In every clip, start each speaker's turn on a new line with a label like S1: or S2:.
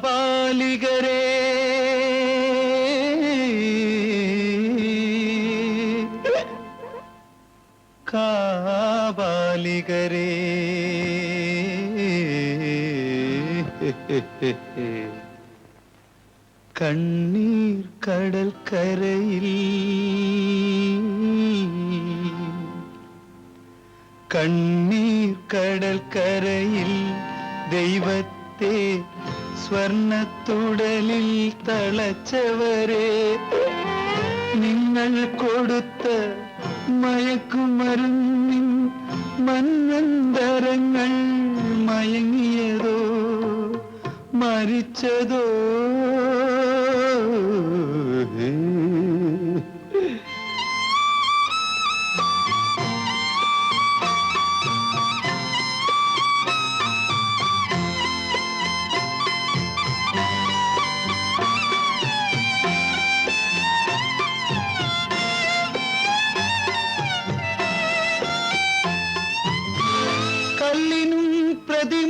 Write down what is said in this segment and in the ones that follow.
S1: ஆபாலிகரே காபாலிகரே கண்ணீர் கடல் கரையில் கண்ணீர் கடல் கரையில் தெய்வத்தே സ്വർണത്തുടലിൽ തളച്ചവരെ നിങ്ങൾ കൊടുത്ത മയക്കുമരുന്നിൻ മന്നന്തരങ്ങൾ മയങ്ങിയതോ മരിച്ചതോ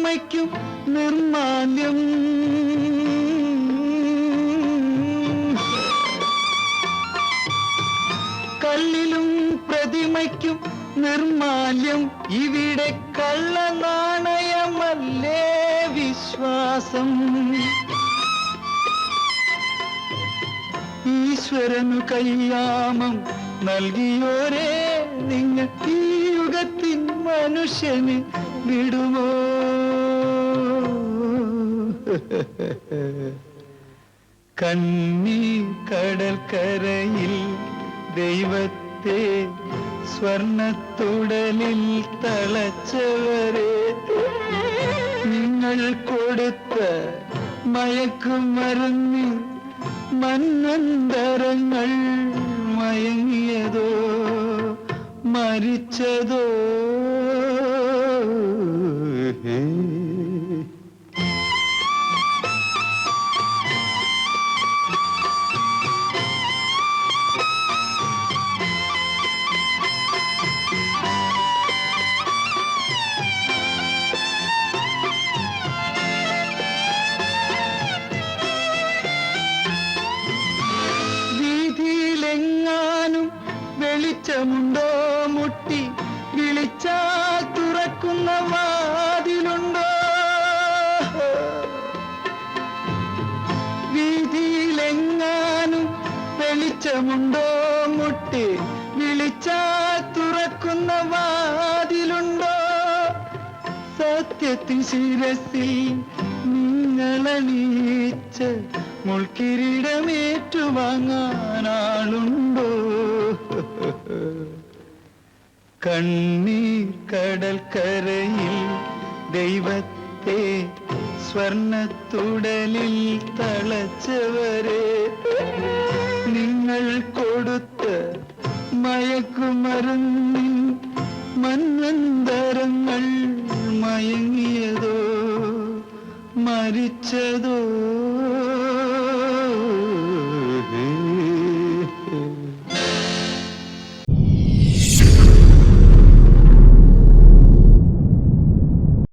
S1: പ്രതിമയ്ക്കും നിർമാല്യം. കല്ലിലും പ്രതിമയ്ക്കും നിർമാല്യം. ഇവിടെ കള്ള നാണയമല്ലേ വിശ്വാസം? ഈശ്വരനു കയ്യാമം നൽകിയോരേ നിങ്ങൾ ഈ യുഗത്തിൻ മനുഷ്യന് വിടുമോ? കണ്ണീ കടൽക്കരയിൽ ദൈവത്തെ സ്വർണത്തുടലിൽ തളച്ചവരെ നിങ്ങൾ കൊടുത്ത മയക്കുമരുന്നിൽ മന്നന്തരങ്ങൾ മയങ്ങിയതോ മരിച്ചതോ? വെളിച്ചമുണ്ടോ മുട്ടി വിളിച്ചാൽ തുറക്കുന്ന വാതിലുണ്ടോ? വീതിയിലെങ്ങാനും വെളിച്ചമുണ്ടോ മുട്ടി വിളിച്ചാൽ തുറക്കുന്ന വാതിലുണ്ടോ? സത്യത്തിൻ ശിരസിൽ നിങ്ങളണീച്ച് മുൾക്കിരീടമേറ്റുവാങ്ങാനാളുണ്ടോ കണ്ണീർ കടൽ കരയിൽ ദൈവത്തെ സ്വർണത്തുടലിൽ തളച്ചവരെ നിങ്ങൾ കൊടുത്ത മയക്കുമരുന്നിൻ മന്നന്തരങ്ങൾ മയങ്ങിയതോ മരിച്ചതോ